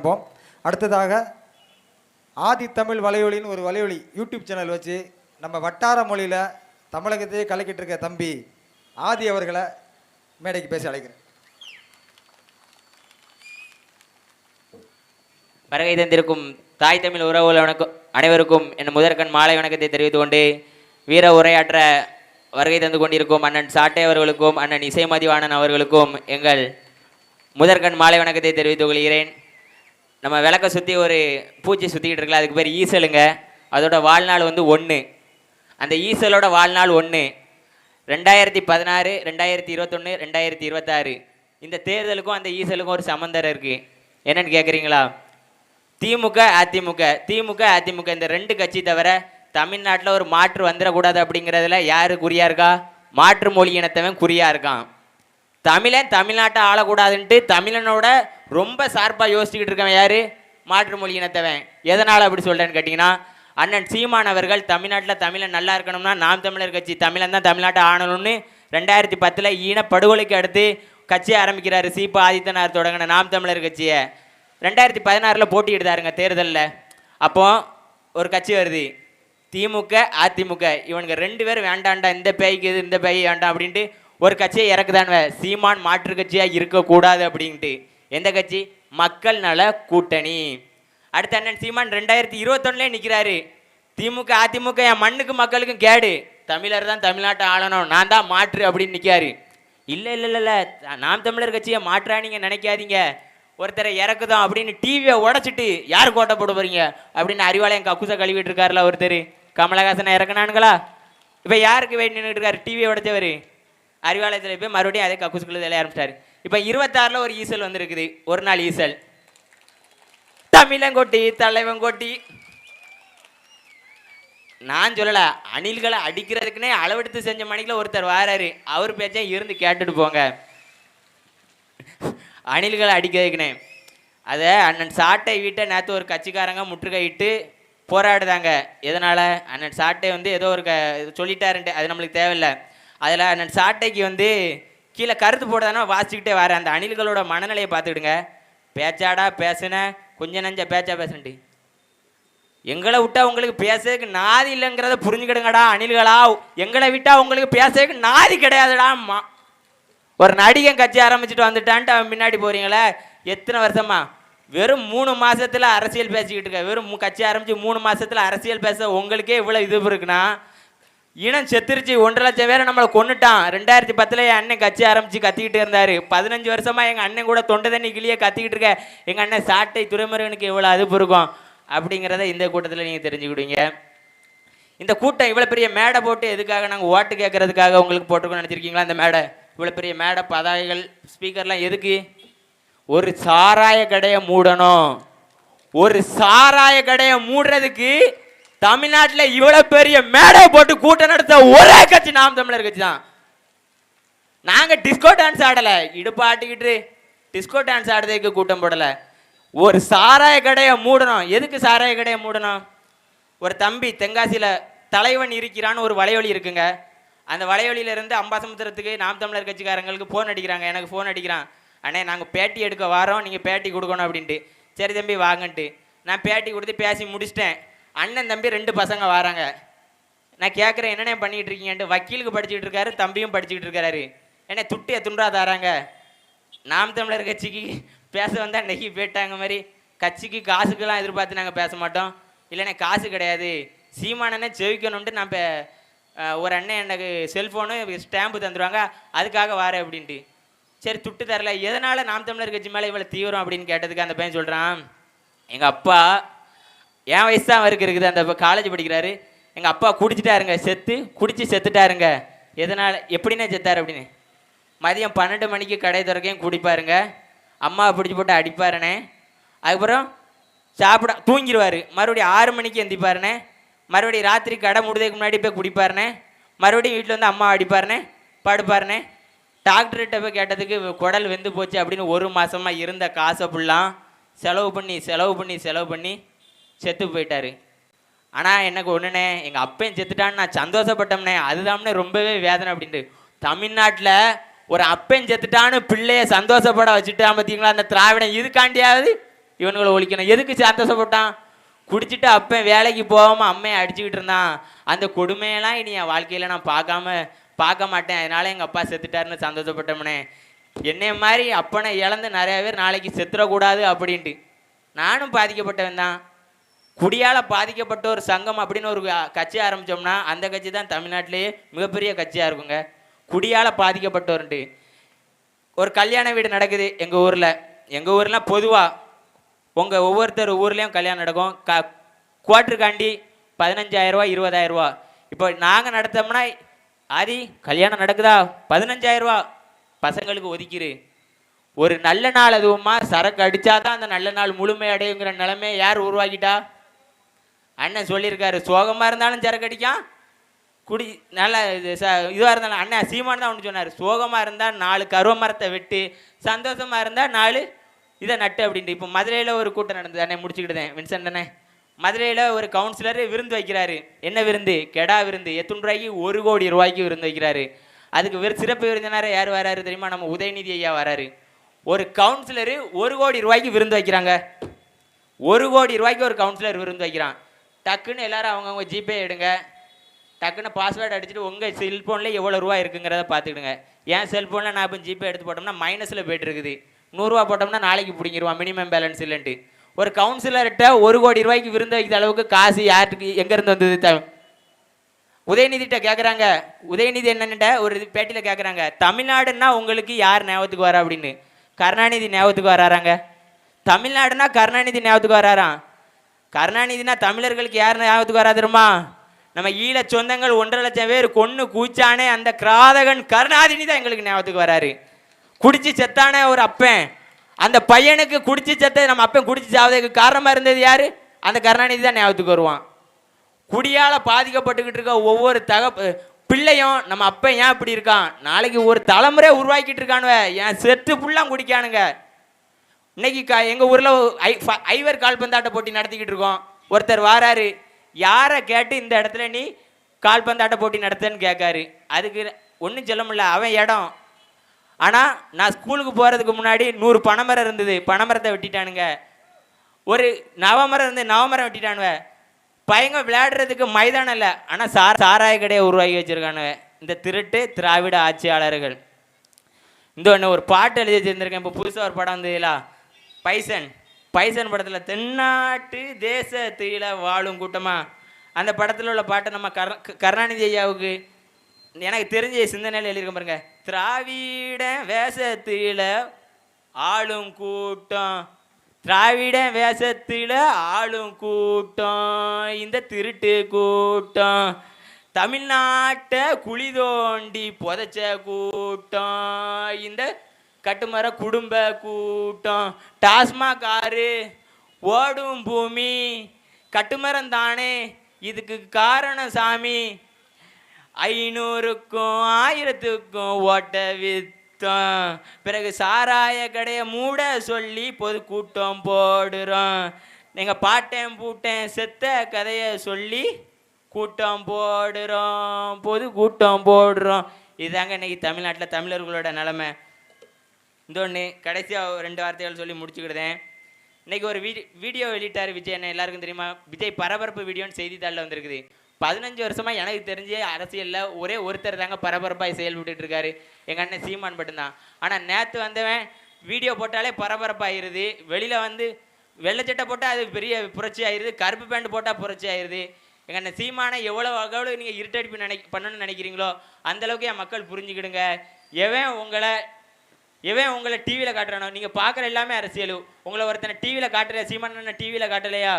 காண்போம் அடுத்ததாக ஆதி தமிழ் வலையொலின்னு ஒரு வலையொலி யூடியூப் சேனல் வச்சு நம்ம வட்டார மொழியில் தமிழகத்தையே கலக்கிட்டு இருக்க தம்பி ஆதி அவர்களை மேடைக்கு பேச அழைக்கிறேன். வருகை தந்திருக்கும் தாய் தமிழ் உறவுகள் வணக்கம் அனைவருக்கும் என் முதற்கண் மாலை வணக்கத்தை தெரிவித்துக் கொண்டு வீர உரையாற்ற வருகை தந்து கொண்டிருக்கும் அண்ணன் சாட்டை அவர்களுக்கும் அண்ணன் இசைமதிவாணன் அவர்களுக்கும் எங்கள் முதற்கண் மாலை வணக்கத்தை தெரிவித்துக் கொள்கிறேன். நம்ம விளக்க சுற்றி ஒரு பூச்சி சுற்றிக்கிட்டு இருக்கல அதுக்கு பேர் ஈசலுங்க. அதோட வாழ்நாள் வந்து ஒன்று அந்த ஈசலோட வாழ்நாள் ஒன்று ரெண்டாயிரத்தி பதினாறு ரெண்டாயிரத்தி இருபத்தொன்று ரெண்டாயிரத்தி இருபத்தாறு. இந்த தேர்தலுக்கும் அந்த ஈசலுக்கும் ஒரு சம்மந்தரம் இருக்குது என்னன்னு கேட்குறீங்களா திமுக அதிமுக. திமுக அதிமுக இந்த ரெண்டு கட்சி தவிர தமிழ்நாட்டில் ஒரு மாற்று வந்துடக்கூடாது அப்படிங்கிறதுல யாரு குறியா இருக்கா? மாற்று மொழி இனத்தவன் குறியா இருக்கான். தமிழன் தமிழ்நாட்டை ஆளக்கூடாதுன்ட்டு தமிழனோட ரொம்ப சார்பாக யோசிச்சுக்கிட்டு இருக்கவன் யாரு? மாற்று மொழி இனத்தவன். எதனால் அப்படி சொல்கிறேன்னு கேட்டிங்கன்னா அண்ணன் சீமான் அவர்கள் தமிழ்நாட்டில் தமிழன் நல்லா இருக்கணும்னா நாம் தமிழர் கட்சி தமிழன் தான் தமிழ்நாட்டை ஆனணும்னு ரெண்டாயிரத்தி பத்தில் ஈனப்படுகொலைக்கு அடுத்து கட்சியை ஆரம்பிக்கிறார் சீபா ஆதித்தனார் தொடங்கின நாம் தமிழர் கட்சியை. ரெண்டாயிரத்தி பதினாறில் போட்டியிடுதாருங்க தேர்தலில். அப்போ ஒரு கட்சி வருது. திமுக அதிமுக இவனுங்க ரெண்டு பேரும் வேண்டாண்டா இந்த பேய்க்கு இது இந்த பேய் வேண்டாம் அப்படின்ட்டு ஒரு கட்சியை இறக்குதானுவ. சீமான் மாற்று கட்சியாக இருக்கக்கூடாது அப்படின்ட்டு. எந்த கட்சி? மக்கள் நல கூட்டணி. அடுத்த அண்ணன் சீமான் ரெண்டாயிரத்தி இருபத்தொன்னுலேயே நிற்கிறாரு திமுக அதிமுக என் மண்ணுக்கு மக்களுக்கும் கேடு. தமிழர் தான் தமிழ்நாட்டை ஆளணும். நான் தான் மாற்று அப்படின்னு நிற்காரு இல்லை இல்லை இல்லை இல்லை. நாம் தமிழர் கட்சியை மாற்றானீங்க நினைக்காதீங்க. ஒருத்தரை இறக்குதோம் அப்படின்னு டிவியை உடச்சிட்டு யார் கோட்டை போட போறீங்க? அப்படின்னு அறிவாலயம் கக்குசை கழுவிட்டு இருக்காருல ஒருத்தர். கமலஹாசனை இறக்குனானுங்களா? இப்போ யாருக்கு வெயிட் நின்றுட்டு இருக்காரு? டிவியை உடைச்சவர். அறிவாலயத்தில் போய் மறுபடியும் அதே கக்குசுக்குள்ள விளைய ஆரம்பிச்சிட்டாரு. இப்போ இருபத்தாறில் ஒரு ஈசல் வந்திருக்குது. ஒரு நாள் ஈசல். தமிழங்கொட்டி தலைவங்கொட்டி. நான் சொல்லலை அணில்களை அடிக்கிறதுக்குன்னே அளவெடுத்து செஞ்ச மணிக்கில் ஒருத்தர் வாராரு. அவர் பேச்சா இருந்து கேட்டுட்டு போங்க. அணில்களை அடிக்கிறதுக்குனே அதை அண்ணன் சாட்டை வீட்டை நேற்று ஒரு கட்சிக்காரங்க முற்றுகையிட்டு போராடுதாங்க. எதனால்? அண்ணன் சாட்டை வந்து ஏதோ ஒரு க சொல்லிட்டாருன்ட்டு. அது நம்மளுக்கு தேவையில்லை. அதில் நான் சாட்டைக்கு வந்து கீழே கருத்து போடுதானே வாசிக்கிட்டே வரேன். அந்த அணில்களோட மனநிலையை பார்த்துக்கிடுங்க. பேச்சாடா பேசுனேன் கொஞ்சம் நஞ்ச பேச்சா பேசுன்ட்டு எங்களை விட்டா உங்களுக்கு பேசுறதுக்கு நாதி இல்லைங்கிறத புரிஞ்சுக்கிடுங்கடா அணில்களா. எங்களை விட்டா உங்களுக்கு பேசுறதுக்கு நாதி கிடையாதுடா அம்மா. ஒரு நடிகன் கட்சி ஆரம்பிச்சுட்டு வந்துட்டான்ட்டு அவன் பின்னாடி போறீங்களே எத்தனை வருஷமா? வெறும் மூணு மாசத்துல அரசியல் பேசிக்கிட்டு இருக்க வெறும் கட்சி ஆரம்பிச்சு மூணு மாசத்துல அரசியல் பேச உங்களுக்கே இவ்வளவு இது இருக்குன்னா இனம் செத்துருச்சு ஒன்றரை லட்சம் பேரை நம்மளை கொன்னுட்டான். ரெண்டாயிரத்தி பத்துல என் அண்ணன் கட்சி ஆரம்பிச்சு கத்திக்கிட்டு இருந்தாரு. பதினஞ்சு வருஷமா எங்க அண்ணன் கூட தொண்டை தண்ணி கிளியே கத்திக்கிட்டு இருக்க. எங்க அண்ணன் சாட்டை துறைமுருகனுக்கு இவ்வளோ அது இருக்கும். அப்படிங்கிறத இந்த கூட்டத்தில் நீங்க தெரிஞ்சுக்கிடுவீங்க. இந்த கூட்டம் இவ்வளோ பெரிய மேடை போட்டு எதுக்காக நாங்கள் ஓட்டு கேட்கறதுக்காக உங்களுக்கு போட்டுக்கணும் நினச்சிருக்கீங்களா அந்த மேடை? இவ்வளோ பெரிய மேடை பதாகைகள் ஸ்பீக்கர்லாம் எதுக்கு? ஒரு சாராய கடையை மூடணும். ஒரு சாராய கடையை மூடுறதுக்கு தமிழ்நாட்டில் இவ்வளோ பெரிய மேடை போட்டு கூட்டம் நடத்த ஒரே கட்சி நாம் தமிழர் கட்சி தான். நாங்கள் டிஸ்கோ டான்ஸ் ஆடலை. இடுப்பு ஆட்டிக்கிட்டு டிஸ்கோ டான்ஸ் ஆடுறதுக்கு கூட்டம் போடலை. ஒரு சாராய கடையை மூடணும். எதுக்கு சாராய கடையை மூடணும்? ஒரு தம்பி தென்காசியில் தலைவன் இருக்கிறான்னு ஒரு வலையொலி இருக்குங்க. அந்த வலையொலியில இருந்து அம்பாசமுத்திரத்துக்கு நாம் தமிழர் கட்சிக்காரங்களுக்கு ஃபோன் அடிக்கிறாங்க. எனக்கு ஃபோன் அடிக்கிறான். அண்ணே நாங்கள் பேட்டி எடுக்க வரோம். நீங்கள் பேட்டி கொடுக்கணும் அப்படின்ட்டு. சரி தம்பி வாங்கன்ட்டு. நான் பேட்டி கொடுத்து பேசி முடிச்சிட்டேன். அண்ணன் தம்பி ரெண்டு பசங்க வராங்க. நான் கேட்குறேன் என்னென்ன பண்ணிகிட்டு இருக்கீங்கன்ட்டு வக்கீலுக்கு படிச்சுக்கிட்டு இருக்காரு தம்பியும் படிச்சுக்கிட்டு இருக்காரு. என்ன துட்டியை துண்டா தராங்க. நாம் தமிழர் கட்சிக்கு பேச வந்தால் நெகி போயிட்டாங்க மாதிரி. கட்சிக்கு காசுக்கெல்லாம் எதிர்பார்த்து நாங்கள் பேச மாட்டோம். இல்லைண்ணே காசு கிடையாது. சீமானனே செவிக்கணுன்ட்டு நான் ஒரு அண்ணன் எனக்கு செல்ஃபோனு ஸ்டாம்பு தந்துடுவாங்க அதுக்காக வாரேன் அப்படின்ட்டு. சரி துட்டு தரல. எதனால் நாம் தமிழர் கட்சி மேலே இவ்வளோ தீவிரம் அப்படின்னு கேட்டதுக்கு அந்த பையன் சொல்கிறான் எங்கள் அப்பா என் வயசு தான் அவருக்கு இருக்குது. அந்த காலேஜ் படிக்கிறாரு. எங்கள் அப்பா குடிச்சிட்டாருங்க செத்து. குடிச்சு செத்துட்டாருங்க. எதனால் எப்படிண்ணே செத்தார் அப்படின்னு? மதியம் பன்னெண்டு மணிக்கு கடை திறக்கையும் குடிப்பாருங்க. அம்மா பிடிச்சி போட்டு அடிப்பாருண்ணே. அதுக்கப்புறம் சாப்பிட தூங்கிடுவார் மறுபடியும் ஆறு மணிக்கு எந்திப்பாருண்ணே. மறுபடியும் ராத்திரி கடை முடிததுக்கு முன்னாடி போய் குடிப்பாருண்ணே. மறுபடியும் வீட்டில் வந்து அம்மா அடிப்பாருண்ணே. படுப்பாருண்ணே. டாக்டர்கிட்ட போய் கேட்டதுக்கு குடல் வெந்து போச்சு அப்படின்னு ஒரு மாதமாக இருந்த காசை ஃபுல்லாம் செலவு பண்ணி செலவு பண்ணி செலவு பண்ணி செத்து போயிட்டாரு. ஆனால் எனக்கு ஒன்றுண்ணே எங்கள் அப்பையும் செத்துட்டான்னு நான் சந்தோஷப்பட்டோம்னே அதுதான்னே ரொம்பவே வேதனை அப்படின்ட்டு. தமிழ்நாட்டில் ஒரு அப்பையும் செத்துட்டான்னு பிள்ளைய சந்தோஷப்பட வச்சுட்டான் பார்த்தீங்களா அந்த திராவிடம் இதுக்காண்டியாவது இவனுங்களை ஒழிக்கணும். எதுக்கு சந்தோஷப்பட்டான்? குடிச்சிட்டு அப்பன் வேலைக்கு போகாமல் அம்மையை அடிச்சுக்கிட்டு இருந்தான். அந்த கொடுமையெல்லாம் இனி என் வாழ்க்கையில் நான் பார்க்காம பார்க்க மாட்டேன். அதனால எங்கள் அப்பா செத்துட்டாருன்னு சந்தோஷப்பட்டோம்னே. என்னைய மாதிரி அப்பனை இழந்து நிறையா பேர் நாளைக்கு செத்துறக்கூடாது அப்படின்ட்டு. நானும் பாதிக்கப்பட்டவன் தான் குடியால் பாதிக்கப்பட்ட ஒரு சங்கம் அப்படின்னு ஒரு கட்சி ஆரம்பித்தோம்னா அந்த கட்சி தான் தமிழ்நாட்டிலேயே மிகப்பெரிய கட்சியாக இருக்குங்க. குடியால் பாதிக்கப்பட்டோருன்ட்டு ஒரு கல்யாண வீடு நடக்குது எங்கள் ஊரில். எங்கள் ஊர்லாம் பொதுவாக உங்கள் ஒவ்வொருத்தர் ஊர்லேயும் கல்யாணம் நடக்கும். க குவார்டருக்காண்டி பதினஞ்சாயிரம் ரூபா இப்போ நாங்கள் நடத்தோம்னா ஆதி கல்யாணம் நடக்குதா? பதினஞ்சாயிரரூவா. பசங்களுக்கு ஒதுக்கிடு ஒரு நல்ல நாள் அதுவுமா சரக்கு அடிச்சாதான் அந்த நல்ல நாள் முழுமை அடையுங்கிற நிலைமை யார் உருவாக்கிட்டா? அண்ணன் சொல்லியிருக்காரு. சோகமாக இருந்தாலும் சரக்கு அடிக்கான் குடி நல்ல இது ச இதுவாக இருந்தாலும் அண்ணன் சீமான் தான் ஒன்று சொன்னார். சோகமாக இருந்தால் நாலு கருவ மரத்தை வெட்டு சந்தோஷமாக இருந்தால் நாலு இதை நட்டு அப்படின்ட்டு. இப்போ மதுரையில் ஒரு கூட்டம் நடந்தது. அண்ணன் முடிச்சுக்கிட்டேன் வின்சென்ட் அண்ணே. மதுரையில் ஒரு கவுன்சிலர் விருந்து வைக்கிறாரு. என்ன விருந்து? கெடா விருந்து. எத்தனை ரூபாய்க்கு? ஒரு கோடி ரூபாய்க்கு விருந்து வைக்கிறாரு. அதுக்கு வெறும் சிறப்பு விருந்தினர் யார் வராரு தெரியுமா? நம்ம உதயநிதி ஐயா வராரு. ஒரு கவுன்சிலரு ஒரு கோடி ரூபாய்க்கு விருந்து வைக்கிறாங்க. ஒரு கோடி ரூபாய்க்கு ஒரு கவுன்சிலர் விருந்து வைக்கிறான். டக்குன்னு எல்லாரும் அவங்கவுங்க ஜிபே எடுங்க. டக்குன்னு பாஸ்வேர்டு அடிச்சுட்டு உங்கள் செல்ஃபோனில் எவ்வளோ ரூபா இருக்குங்கிறத பார்த்துக்கிடுங்க. என் செல்ஃபோனில் நான் இப்போ ஜிபே எடுத்து போட்டோம்னா மைனஸில் போயிட்டு இருக்குது. நூறுரூவா போட்டோம்னா நாளைக்கு பிடிங்கிருவான் மினிமம் பேலன்ஸ் இல்லைன்ட்டு. ஒரு கவுன்சிலர்கிட்ட ஒரு கோடி ரூபாய்க்கு விருந்து வைக்கிற அளவுக்கு காசு யாருக்கு எங்கேருந்து வந்தது த? உதயநிதிட்ட கேட்குறாங்க உதயநிதி என்னன்னுட்ட ஒரு பேட்டியில் கேட்குறாங்க தமிழ்நாடுன்னா உங்களுக்கு யார் ஞாபகத்துக்கு வரா? அப்படின்னு. கருணாநிதி ஞாபகத்துக்கு வராறாங்க தமிழ்நாடுனா கருணாநிதி ஞாபகத்துக்கு வராராம். கருணாநிதினா தமிழர்களுக்கு யார் ஞாபகத்துக்கு வரா தெரியுமா? நம்ம ஈழ சொந்தங்கள் ஒன்றரை லட்சம் பேர் கொன்று கூச்சானே அந்த கிராதகன் கருணாதினி தான் எங்களுக்கு ஞாபகத்துக்கு வராரு. குடிச்சு செத்தானே ஒரு அப்பன். அந்த பையனுக்கு குடிச்சு செத்த நம்ம அப்பன் குடிச்சு சாவதுக்கு காரணமா இருந்தது யாரு? அந்த கருணாநிதி தான் ஞாபகத்துக்கு வருவான். குடியால பாதிக்கப்பட்டுக்கிட்டு இருக்க ஒவ்வொரு தக பிள்ளையும் நம்ம அப்பன் ஏன் இப்படி இருக்கான்? நாளைக்கு ஒரு தலைமுறை உருவாக்கிட்டு இருக்கானுவ. என் செத்து புள்ளாம் குடிக்கானுங்க. இன்னைக்கு கா எங்கள் ஊரில் ஐ ஃப- ஐவர் கால்பந்தாட்ட போட்டி நடத்திக்கிட்டு இருக்கோம். ஒருத்தர் வாராரு யாரை கேட்டு இந்த இடத்துல நீ கால்பந்தாட்ட போட்டி நடத்துன்னு கேட்காரு. அதுக்கு ஒன்றும் சொல்ல முடியல அவன் இடம். ஆனால் நான் ஸ்கூலுக்கு போகிறதுக்கு முன்னாடி நூறு பனைமரம் இருந்தது. பனைமரத்தை வெட்டிட்டானுங்க. ஒரு நவமரம் இருந்து நவமரம் வெட்டிட்டானுவ பையங்க விளையாடுறதுக்கு மைதானம் இல்லை. ஆனால் சார் சாராய கடையை உருவாக்கி வச்சிருக்கானுவ இந்த திருட்டு திராவிட ஆட்சியாளர்கள். இந்த ஒன்று ஒரு பாட்டு எழுதி வச்சுருந்துருக்கேன். இப்போ புதுசாக ஒரு படம் வந்ததுல பைசன். பைசன் படத்தில் தென்னாட்டு தேசத்தில் வாழும் கூட்டமாக அந்த படத்தில் உள்ள பாட்டை நம்ம கர் கருணாநிதி ஐயாவுக்கு எனக்கு தெரிஞ்ச சிந்தனையில் எழுதியிருக்க பாருங்க. திராவிட வேஷத்தில் ஆளும் கூட்டம். திராவிட வேஷத்தில் ஆளும் கூட்டம். இந்த திருட்டு கூட்டம். தமிழ்நாட்டை குழி தோண்டி புதைச்ச கூட்டம். இந்த கட்டுமர குடும்ப கூட்டம் டாஸ்மாக் ஆறு ஓடும் பூமி கட்டுமரம் தானே? இதுக்கு காரணம் சாமி. ஐநூறுக்கும் ஆயிரத்துக்கும் ஓட்ட வித்தம். பிறகு சாராய கடையை மூட சொல்லி பொது கூட்டம் போடுறோம். நீங்கள் பாட்டேன் பூட்டேன் செத்த கதையை சொல்லி கூட்டம் போடுறோம். பொது கூட்டம் போடுறோம். இதுதாங்க இன்னைக்கு தமிழ்நாட்டில் தமிழர்களோட நிலமை. இன்னொன்று கடைசியாக ரெண்டு வார்த்தைகள் சொல்லி முடிச்சுக்கிடுதேன். இன்றைக்கி ஒரு வீ வீடியோ வெளியிட்டார் விஜய் என்ன எல்லாருக்கும் தெரியுமா? விஜய் பரபரப்பு வீடியோன்னு செய்தித்தாளில் வந்திருக்குது. பதினஞ்சு வருஷமாக எனக்கு தெரிஞ்ச அரசியலில் ஒரே ஒருத்தர் தாங்க பரபரப்பாக செயல்பட்டு இருக்காரு எங்கள் அண்ணன் சீமான் மட்டும்தான். ஆனால் நேற்று வந்தவன் வீடியோ போட்டாலே பரபரப்பாகிடுது வெளியில் வந்து வெள்ளைச்சட்டை போட்டால் அது பெரிய புரட்சி ஆயிடுது கருப்பு பேண்ட் போட்டால் புரட்சி ஆயிடுது எங்கள் அண்ணன் சீமானை எவ்வளோ எவ்வளோ நீங்கள் இருட்டடிப்பு நினை பண்ணணும்னு நினைக்கிறீங்களோ அந்த அளவுக்கு என் மக்கள் புரிஞ்சுக்கிடுங்க. எவன் உங்களை இவன் உங்களை டிவியில் காட்டுறானோ? நீங்கள் பார்க்குற எல்லாமே அரசியல். உங்களை ஒருத்தனை டிவியில் காட்டுற சீமான் டிவியில் காட்டலையா?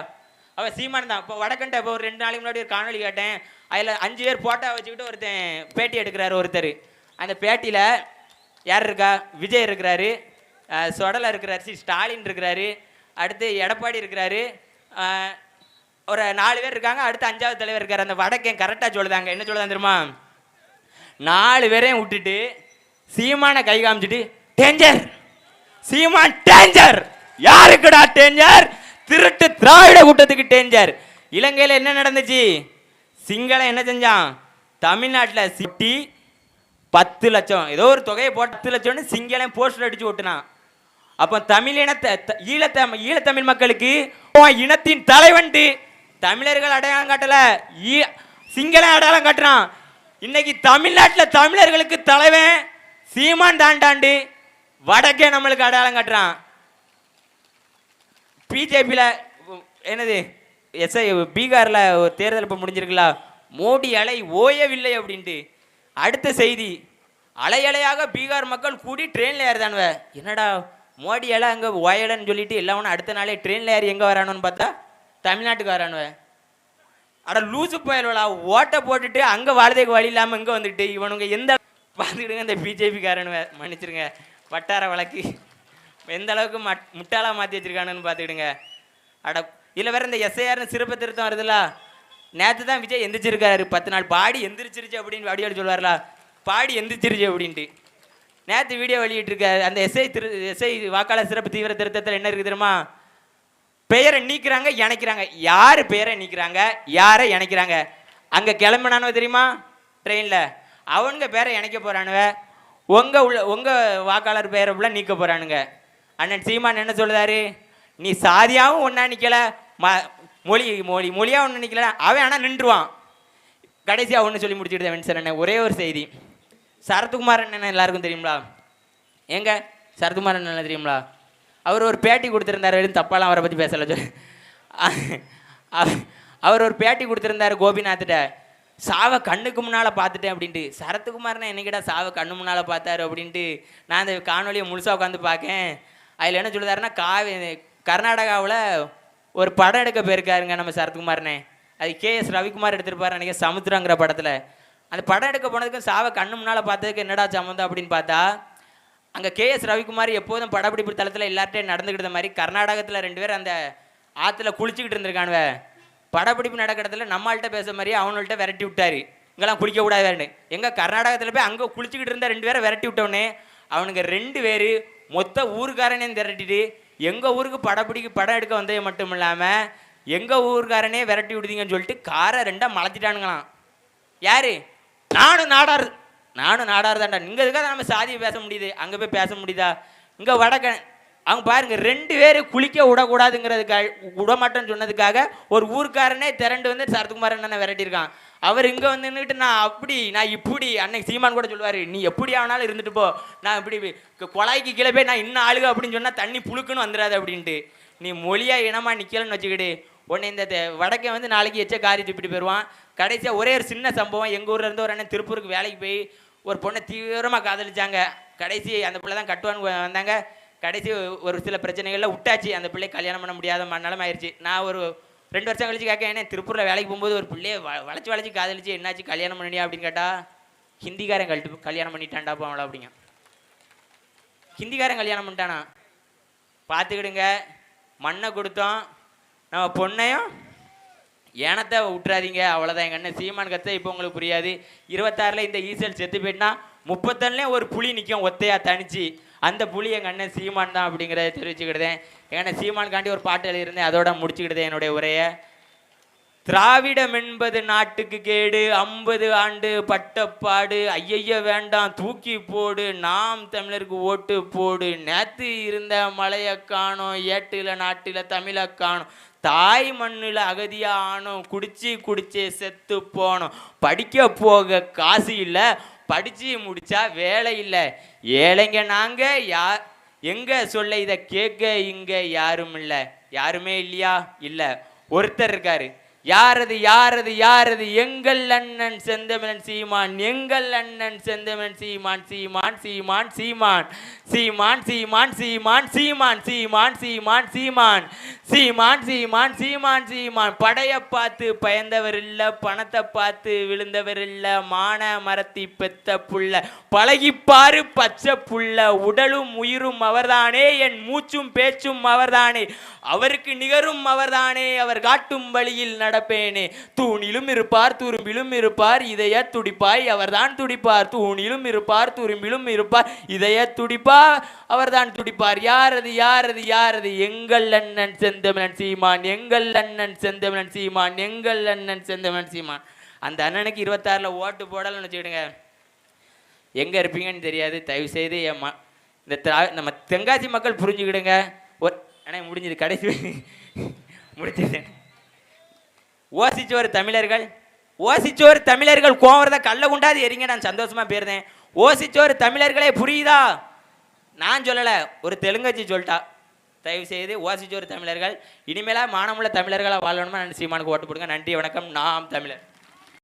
அவன் சீமான் தான். இப்போ வடக்கண்ட இப்போ ஒரு ரெண்டு நாளைக்கு முன்னாடி ஒரு காணொலி கேட்டேன். அதில் அஞ்சு பேர் போட்டோ வச்சுக்கிட்டு ஒருத்தன் பேட்டி எடுக்கிறாரு ஒருத்தர். அந்த பேட்டியில் யார் இருக்கா? விஜய் இருக்கிறாரு. சொடலை இருக்கிறாரு. சி ஸ்டாலின் இருக்கிறாரு. அடுத்து எடப்பாடி இருக்கிறாரு. ஒரு நாலு பேர் இருக்காங்க. அடுத்து அஞ்சாவது தலைவர் இருக்கார். அந்த வடக்கேன் கரெக்டாக சொல்லுதாங்க. என்ன சொல்லுதான் தெரியுமா? நாலு பேரையும் விட்டுட்டு சீமான கை காமிச்சிட்டு டேஞ்சர். சீமான் டேஞ்சர். யாருக்குடா டேஞ்சர்? திருட்டு திராவிட கூட்டத்துக்கு டேஞ்சர். இலங்கையில் என்ன நடந்துச்சு? சிங்களம் என்ன செஞ்சான்? தமிழ்நாட்டில் சிட்டி பத்து லட்சம். ஏதோ ஒரு தொகையை போட்டு பத்து லட்சம்னு சிங்களம் போஸ்டர் அடித்து ஓட்டுனான். அப்போ தமிழினத்தை த- ஈழத்தம ஈழத்தமிழ் மக்களுக்கு உன் இனத்தின் தலைவன்ட்டு தமிழர்கள் அடையாளம் காட்டலை. ஈ சிங்களம் அடையாளம் காட்டுறான். இன்னைக்கு தமிழ்நாட்டில் தமிழர்களுக்கு தலைவன் சீமான் தாண்டாண்டு வடக்கே நம்மளுக்கு அடையாளம் காட்டுறான். பிஜேபியில் என்னது எஸ்ஐ பீகாரில் ஒரு தேர்தல் இப்போ முடிஞ்சிருக்குல்ல மோடி அலை ஓயவில்லை அப்படின்ட்டு. அடுத்த செய்தி அலையலையாக பீகார் மக்கள் கூடி ட்ரெயினில் ஏறுதானுவ என்னடா மோடி அலை அங்கே ஓயலன்னு சொல்லிட்டு எல்லாவனும் அடுத்த நாளே ட்ரெயினில் ஏறி எங்கே வரானுன்னு பார்த்தா தமிழ்நாட்டுக்கு வரானுவ. அட லூசு பயல்வலா ஓட்டை போட்டுட்டு அங்கே வாழ்றதுக்கு வழி இல்லாமல் இங்கே வந்துட்டு இவனுங்க எந்த பார்த்துக்கிடுங்க இந்த பிஜேபிக்காரனுவ மன்னிச்சிருங்க. வட்டார வழக்கு. எந்த அளவுக்கு மட் முட்டாளாக மாற்றி வச்சிருக்கானுன்னு பார்த்துக்கிடுங்க. அட இதில் வேறு இந்த எஸ்ஐஆர்னு சிறப்பு திருத்தம் வருதுல்ல. நேற்று தான் விஜய் எந்திரிச்சிருக்காரு பத்து நாள். பாடி எந்திரிச்சிருச்சு அப்படின்னு வடிவேல் சொல்லுவார்ல பாடி எந்திரிச்சிருச்சு அப்படின்ட்டு. நேற்று வீடியோ வெளியிட்டிருக்காரு. அந்த எஸ்ஐ திரு எஸ்ஐ வாக்காளர் சிறப்பு தீவிர திருத்தத்தில் என்ன இருக்குது தெரியுமா? பெயரை நீக்கிறாங்க இணைக்கிறாங்க. யார் பெயரை நீக்கிறாங்க? யாரை இணைக்கிறாங்க? அங்கே கிளம்பினானோ தெரியுமா? ட்ரெயினில் அவனுங்க பேரை இணைக்க போகிறானுவ உங்கள் உள்ள உங்கள் வாக்காளர் பெயரை உள்ள நீக்க போகிறானுங்க அண்ணன் சீமான் என்ன சொல்லுதாரு? நீ சாதியாகவும் ஒன்றா நிற்கலை ம மொழி மொழி மொழியாக ஒன்று நிற்கல அவன் ஆனால் நின்றுவான். கடைசியாக ஒன்று சொல்லி முடிச்சுட்டு வென்சர் அண்ணன். ஒரே ஒரு செய்தி. சரத்குமார் அண்ணன் எல்லாருக்கும் தெரியுங்களா ஏங்க சரத்குமார் அண்ணன் தெரியுங்களா அவர் ஒரு பேட்டி கொடுத்துருந்தார் தப்பாலாம் அவரை பற்றி பேசல சொல்லு. அவர் ஒரு பேட்டி கொடுத்துருந்தாரு கோபிநாத்திட்ட. சாவை கண்ணுக்கு முன்னால் பார்த்துட்டேன் அப்படின்ட்டு. சரத்குமார்னா என்னைக்கிடா சாவை கண்ணு முன்னால் பார்த்தாரு அப்படின்ட்டு நான் அந்த காணொலியை முழுசாக உட்காந்து பார்க்கேன். அதில் என்ன சொல்லுதாருன்னா காவி கர்நாடகாவில் ஒரு படம் எடுக்க போயிருக்காருங்க நம்ம சரத்குமார்னே. அது கேஎஸ் ரவிக்குமார் எடுத்திருப்பாரு நினைக்க சமுத்திரங்கிற படத்தில். அந்த படம் எடுக்க போனதுக்கு சாவை கண்ணு முன்னால் பார்த்ததுக்கு என்னடா சம்மந்தம் அப்படின்னு பார்த்தா அங்கே கேஎஸ் ரவிக்குமார் எப்போதும் படப்பிடிப்பு தளத்தில் எல்லார்ட்டையும் நடந்துக்கிட்ட மாதிரி கர்நாடகத்தில் ரெண்டு பேரும் அந்த ஆற்றுல குளிச்சுக்கிட்டு இருந்திருக்கானுவ. படப்பிடிப்பு நடக்கிறதுல நம்மள்கிட்ட பேச மாதிரி அவங்கள்ட்ட விரட்டி விட்டாரு. இங்கெல்லாம் குளிக்க கூடாதுன்னு எங்கள் கர்நாடகத்தில் போய் அங்கே குளிச்சுக்கிட்டு இருந்த ரெண்டு பேரை விரட்டி விட்டோன்னே அவனுங்க ரெண்டு பேர் மொத்த ஊருக்காரனையும் திரட்டிட்டு எங்கள் ஊருக்கு படப்பிடிக்கு படம் எடுக்க வந்தது மட்டும் இல்லாமல் எங்கள் ஊருக்காரனே விரட்டி விடுதீங்கன்னு சொல்லிட்டு காரை ரெண்டாக மலத்திட்டானுங்களாம் யார்? நானும் நாடார் நானும் நாடார் தான்டா. இங்கே இருக்காத நம்ம சாதியை பேச முடியுது. அங்கே போய் பேச முடியுதா? இங்கே வடக்க அவங்க பாருங்க ரெண்டு பேர் குளிக்க விடக்கூடாதுங்கிறதுக்காக விடமாட்டேன்னு சொன்னதுக்காக ஒரு ஊர்க்காரனே திரண்டு வந்து சரத்குமார் அண்ணனை விரட்டியிருக்கான். அவர் இங்கே வந்து நான் அப்படி நான் இப்படி அன்னைக்கு சீமான் கூட சொல்லுவார் நீ எப்படி ஆனாலும் இருந்துட்டு போ. நான் இப்படி கு- குழாய்க்கு கீழே போய் நான் இன்னும் ஆளுக அப்படின்னு சொன்னால் தண்ணி புழுக்குன்னு வந்துடாது அப்படின்ட்டு. நீ மொழியா இனமா நிக்கலன்னு வச்சுக்கிடு. உன்னை இந்த வடக்கே வந்து நாளைக்கு எச்ச காரி துப்பிட்டு போயிடுவான் கடைசியாக ஒரே ஒரு சின்ன சம்பவம் எங்கள் ஊரில் இருந்து ஒரு அண்ணன் திருப்பூருக்கு வேலைக்கு போய் ஒரு பொண்ணை தீவிரமாக காதலிச்சாங்க. கடைசி அந்த பிள்ளை தான் கட்டுவான்னு வந்தாங்க. கடைசி ஒரு சில பிரச்சனைகளில் விட்டாச்சு. அந்த பிள்ளை கல்யாணம் பண்ண முடியாத ம- ஆயிடுச்சு நான் ஒரு ரெண்டு வருஷம் கழிச்சு கேட்க ஏன்னா திருப்பூரில் வேலைக்கு போகும்போது ஒரு பிள்ளைய வளைச்சு வளைச்சு காதலிச்சு என்னாச்சு? கல்யாணம் பண்ணியா அப்படின்னு கேட்டால் ஹிந்திக்காரன் கழிட்டு கல்யாணம் பண்ணிட்டான்டா அவளை அப்படிங்க. ஹிந்திக்காரன் கல்யாணம் பண்ணிட்டானா? பார்த்துக்கிடுங்க. மண்ணை கொடுத்தோம். நம்ம பொண்ணையும் ஏனத்தை விட்டுறாதீங்க. அவ்வளோதான் எங்கள் அண்ணன் சீமான் கத்தை இப்போ உங்களுக்கு புரியாது. இருபத்தாறில் இந்த ஈசல் செத்து போயிட்டுனா. முப்பத்தொன்னுலேயும் ஒரு புலி நிற்கும் ஒத்தையாக தனிச்சு. அந்த புலி எங்கள் அண்ணன் சீமான் தான் அப்படிங்கிறத தெரிவிச்சுக்கிடுதேன் எங்கள் அண்ணன் சீமான்காண்டி ஒரு பாட்டு எழுதியிருந்தேன் அதோட முடிச்சுக்கிடுதேன் என்னுடைய உரையை. திராவிடம் என்பது நாட்டுக்கு கேடு ஐம்பது ஆண்டு பட்டப்பாடு ஐயைய வேண்டாம் தூக்கி போடு நாம் தமிழருக்கு ஓட்டு போடு நேத்து இருந்த மலையை காணோம் ஏட்டில நாட்டில தமிழை காணோம் தாய் மண்ணில் அகதியாக ஆனோம் குடிச்சு குடிச்சே செத்து போனோம் படிக்க போக காசு இல்லை படித்து முடித்தா வேலை இல்லை. ஏழைங்க நாங்கள் யா எங்கே சொல்ல இதை கேட்க இங்கே யாரும் இல்லை. யாருமே இல்லையா? இல்லை. ஒருத்தர் இருக்காரு. யாரது யாரது யாரது? எங்கள் அண்ணன் செந்தமிழன் சீமான் எங்கள் அண்ணன் செந்தமிழன் சீமான் சீமான் சீமான் சீமான். சீமான் சீமான் சீமான் சீமான் சீமான் சீமான் சீமான். சீமான் சீமான் சீமான் சீமான். படைய பார்த்து பயந்தவர் இல்ல பணத்தை பார்த்து விழுந்தவர் இல்ல மான மரத்தி பெத்த புள்ள. பழகிப்பாரு பச்சை புள்ள. உடலும் உயிரும் அவர்தானே என் மூச்சும் பேச்சும் அவர்தானே. அவருக்கு நிகரும் அவர்தானே அவர் காட்டும் வழியில் நடப்பேனே. தூணிலும் இருப்பார் துரும்பிலும் இருப்பார் இதய துடிப்பாய் அவர்தான் துடிப்பார். தூணிலும் இருப்பார் துரும்பிலும் இருப்பார் இதய துடிப்பா அவர்தான் துடிப்பார். யார் அது யார் அது யார் அது எங்கள் அண்ணன் செந்தமிழன் சீமான் எங்கள் அண்ணன் செந்தமிழன் சீமான் எங்கள் அண்ணன் செந்தமிழன் சீமான். அந்த அண்ணனுக்கு இருபத்தாறில் ஓட்டு போடலன்னு வச்சுக்கிடுங்க. எங்கே இருப்பீங்கன்னு தெரியாது. தயவு செய்து என் ம இந்த திரா- நம்ம தென்காசி மக்கள் புரிஞ்சுக்கிடுங்க. ஒரு அண்ணே முடிஞ்சது. கடைசி முடிச்சது ஓசிச்சோர் தமிழர்கள் ஓசிச்சோர் தமிழர்கள் கோவரத வரதா கல்ல குண்டாது எரிங்க நான் சந்தோஷமா போயிருந்தேன். ஓசிச்சோர் தமிழர்களே புரியுதா? நான் சொல்லலை ஒரு தெலுங்கச்சி சொல்லிட்டா. தயவு செய்து ஓசிச்சோர் தமிழர்கள் இனிமேலா மானமுள்ள தமிழர்களாக வாழணுமா? நான் சீமானுக்கு ஓட்டு போடுங்க. நன்றி வணக்கம். நாம் தமிழர்.